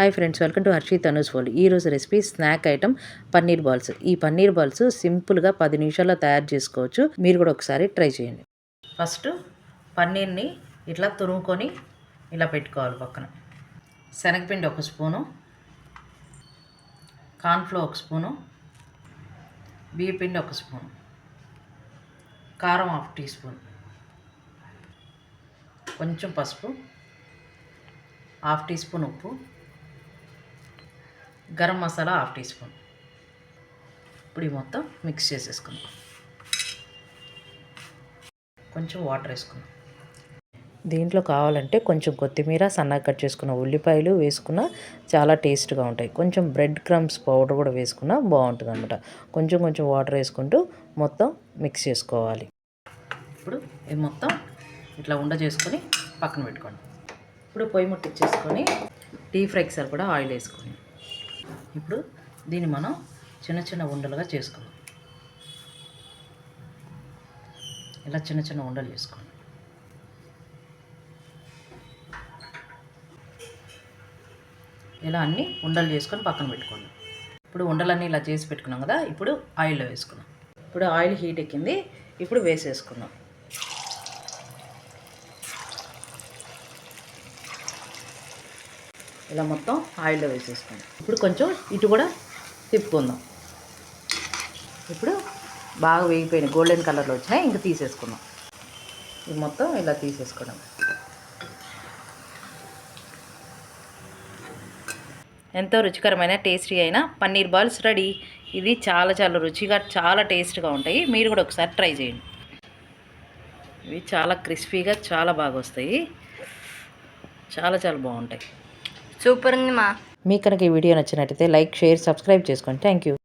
Hi friends welcome to Harshi Tanu's world ఈ recipe snack item paneer balls. ఈ paneer balls సింపుల్గా పది నిమిషాల్లో తయారు చేసుకోవచ్చు. మీరు కూడా ఒకసారి ట్రై చేయండి. ఫస్ట్ పన్నీర్ని ఇట్లా తురుముకొని ఇలా పెట్టుకోవాలి పక్కన. శనగపిండి ఒక స్పూను. కార్న్ఫ్లో ఒక స్పూను. బియ్యపిండి ఒక స్పూను. కారం హాఫ్ టీ స్పూన్. కొంచెం పసుపు. హాఫ్ టీ స్పూన్ ఉప్పు. Garam masala half teaspoon. ఇప్పుడు ఈ మొత్తం మిక్స్ చేసేసుకుందాం. కొంచెం వాటర్ వేసుకుందాం. దీంట్లో కావాలంటే కొంచెం కొత్తిమీర సన్నగా కట్ చేసుకున్న ఉల్లిపాయలు వేసుకున్న చాలా టేస్ట్గా ఉంటాయి. కొంచెం బ్రెడ్ క్రమ్స్ పౌడర్ కూడా వేసుకున్న బాగుంటుంది అనమాట కొంచెం కొంచెం వాటర్ వేసుకుంటూ మొత్తం మిక్స్ చేసుకోవాలి. ఇప్పుడు ఇది మొత్తం ఇట్లా ఉండ చేసుకొని పక్కన పెట్టుకోండి. ఇప్పుడు పొయ్యి ముట్టించేసుకొని డీప్ ఫ్రైకి సరిపడా ఆయిల్ వేసుకొని ఇప్పుడు దీన్ని మనం చిన్న చిన్న ఉండలుగా చేసుకుందాం. ఇలా చిన్న చిన్న ఉండలు చేసుకోండి. ఇలా అన్నీ ఉండలు చేసుకొని పక్కన పెట్టుకోండి. ఇప్పుడు ఉండలన్నీ ఇలా చేసి పెట్టుకున్నాం కదా ఇప్పుడు ఆయిల్లో వేసుకున్నాం ఇప్పుడు ఆయిల్ హీట్ ఎక్కింది ఇప్పుడు వేసేసుకుందాం. ఇలా మొత్తం ఆయిల్లో వేసేసుకోండి. ఇప్పుడు కొంచెం ఇటు కూడా తిప్పుకుందాం. ఇప్పుడు బాగా వేగిపోయినాయి గోల్డెన్ కలర్లో వచ్చినాయి ఇంకా తీసేసుకుందాం. ఇది మొత్తం ఇలా తీసేసుకోవడం. ఎంతో రుచికరమైన టేస్టీ అయిన పన్నీర్ బాల్స్ రెడీ. ఇది చాలా చాలా రుచిగా చాలా టేస్ట్గా ఉంటాయి. మీరు కూడా ఒకసారి ట్రై చేయండి. ఇవి చాలా క్రిస్పీగా చాలా బాగా వస్తాయి. చాలా చాలా బాగుంటాయి. సూపర్ ఉంది మా. మీకు కనుక ఈ వీడియో నచ్చినట్టయితే లైక్ షేర్ సబ్స్క్రైబ్ చేసుకోండి. Thank you